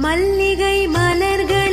மல்லிகை மலர்கள்